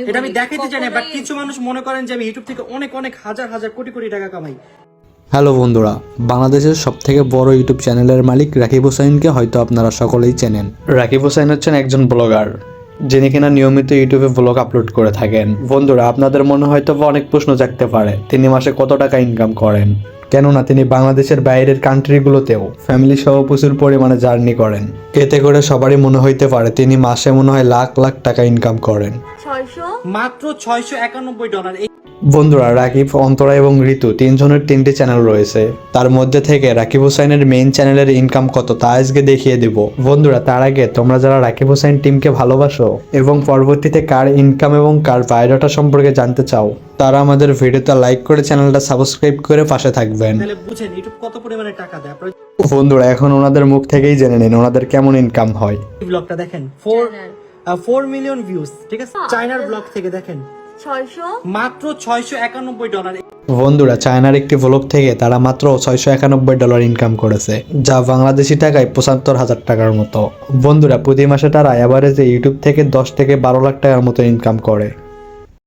এটা আমি দেখাইতে চাই না বাট কিছু মানুষ মনে করেন যে আমি ইউটিউব থেকে অনেক অনেক হাজার হাজার কোটি কোটি টাকা কামাই। হ্যালো বন্ধুরা বাংলাদেশের সবথেকে বড় ইউটিউব চ্যানেলের মালিক রাকিব হোসাইনকে হয়তো আপনারা সকলেই চেনেন। রাকিব হোসাইন হচ্ছেন একজন ব্লগার যিনি কিনা নিয়মিত ইউটিউবে ব্লগ আপলোড করে থাকেন। বন্ধুরা আপনাদের মনে হয়তো অনেক প্রশ্ন জাগতে পারে তিনি মাসে কত টাকা ইনকাম করেন? কেননা তিনি বাংলাদেশের বাইরের কান্ট্রিগুলোতেও ফ্যামিলি সহ প্রচুর পরিমাণে জার্নি করেন। এতে করে সবারই মনে হইতে পারে তিনি মাসে মনে হয় লাখ লাখ টাকা ইনকাম করেন। মাত্র ছয়শো একানব্বই ডলার। বন্ধুরা রাকিব অন্তরা এবং ঋতু তিনজনের তিনটি চ্যানেল রয়েছে। তার মধ্যে থেকে রাকিব হোসাইনের মেইন চ্যানেলের ইনকাম কত তা আজকে দেখিয়ে দেব। বন্ধুরা তার আগে তোমরা যারা রাকিব হোসাইন টিমকে ভালোবাসো এবং পরবর্তীতে কার ইনকাম এবং কার বায়োডাটা সম্পর্কে জানতে চাও তারা আমাদের ভিডিওটা লাইক করে চ্যানেলটা সাবস্ক্রাইব করে পাশে থাকবেন। বুঝেন ইউটিউব কত পরিমাণে টাকা দেয়? বন্ধুরা এখন ওনাদের মুখ থেকেই জেনে নিন ওনাদের কেমন ইনকাম হয়। ব্লগটা দেখেন ফোর। ফোর মিলিয়ন ভিউজ ঠিক আছে? চায়নার ব্লগ থেকে দেখেন। মাত্র ছয়শো একানব্বই ডলার বন্ধুরা চায়নার একটি ভ্লগ থেকে তারা মাত্র ছয়শো একানব্বই ডলার ইনকাম করেছে যা বাংলাদেশি টাকায় পঁচাত্তর হাজার টাকার মতো। বন্ধুরা প্রতি মাসে তারা অ্যাভারেজে ইউটিউব থেকে দশ থেকে বারো লাখ টাকার মতো ইনকাম করে।